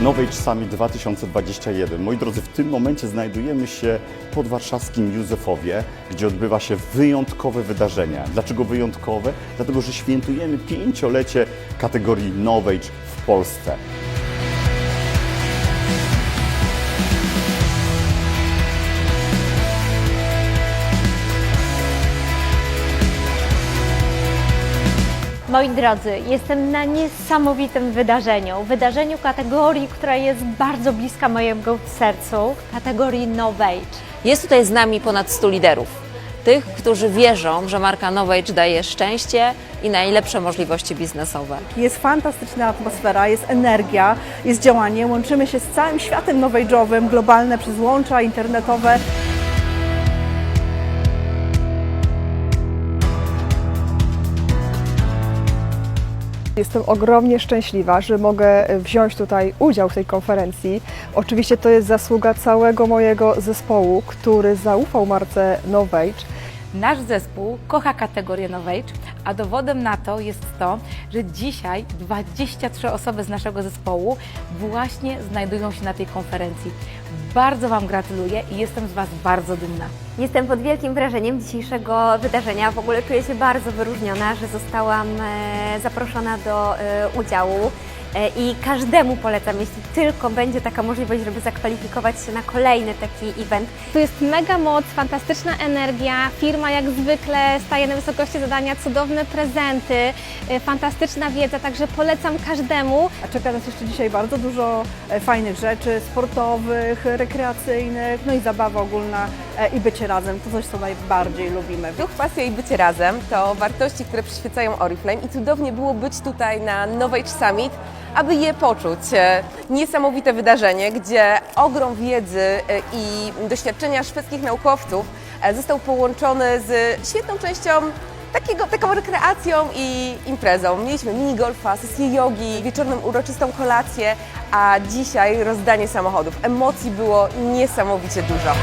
Knowledge Summit 2021. Moi drodzy, w tym momencie znajdujemy się pod warszawskim Józefowie, gdzie odbywa się wyjątkowe wydarzenia. Dlaczego wyjątkowe? Dlatego, że świętujemy pięciolecie kategorii Knowledge w Polsce. Moi drodzy, jestem na niesamowitym wydarzeniu. Wydarzeniu kategorii, która jest bardzo bliska mojemu sercu, kategorii Novage. Jest tutaj z nami ponad 100 liderów. Tych, którzy wierzą, że marka Novage daje szczęście i najlepsze możliwości biznesowe. Jest fantastyczna atmosfera, jest energia, jest działanie. Łączymy się z całym światem nowage'owym, globalne przez łącza internetowe. Jestem ogromnie szczęśliwa, że mogę wziąć tutaj udział w tej konferencji. Oczywiście to jest zasługa całego mojego zespołu, który zaufał marce Novage. Nasz zespół kocha kategorię Novage, a dowodem na to jest to, że dzisiaj 23 osoby z naszego zespołu właśnie znajdują się na tej konferencji. Bardzo Wam gratuluję i jestem z Was bardzo dumna. Jestem pod wielkim wrażeniem dzisiejszego wydarzenia. W ogóle czuję się bardzo wyróżniona, że zostałam e, zaproszona do e, udziału. E, I każdemu polecam, jeśli tylko będzie taka możliwość, żeby zakwalifikować się na kolejny taki event. Tu jest mega moc, fantastyczna energia, firma jak zwykle staje na wysokości zadania, cudowne prezenty, fantastyczna wiedza, także polecam każdemu. A czeka nas jeszcze dzisiaj bardzo dużo fajnych rzeczy sportowych, rekreacyjnych, no i zabawa ogólna i bycie razem. To coś, co najbardziej lubimy. Duch, pasja i bycie razem to wartości, które przyświecają Oriflame i cudownie było być tutaj na Novage Summit, aby je poczuć. E, Niesamowite wydarzenie, gdzie ogrom wiedzy e, i doświadczenia szwedzkich naukowców e, został połączony z świetną częścią takiego, taką rekreacją i imprezą. Mieliśmy minigolfa, sesję jogi, wieczorną uroczystą kolację, a dzisiaj rozdanie samochodów. Emocji było niesamowicie dużo.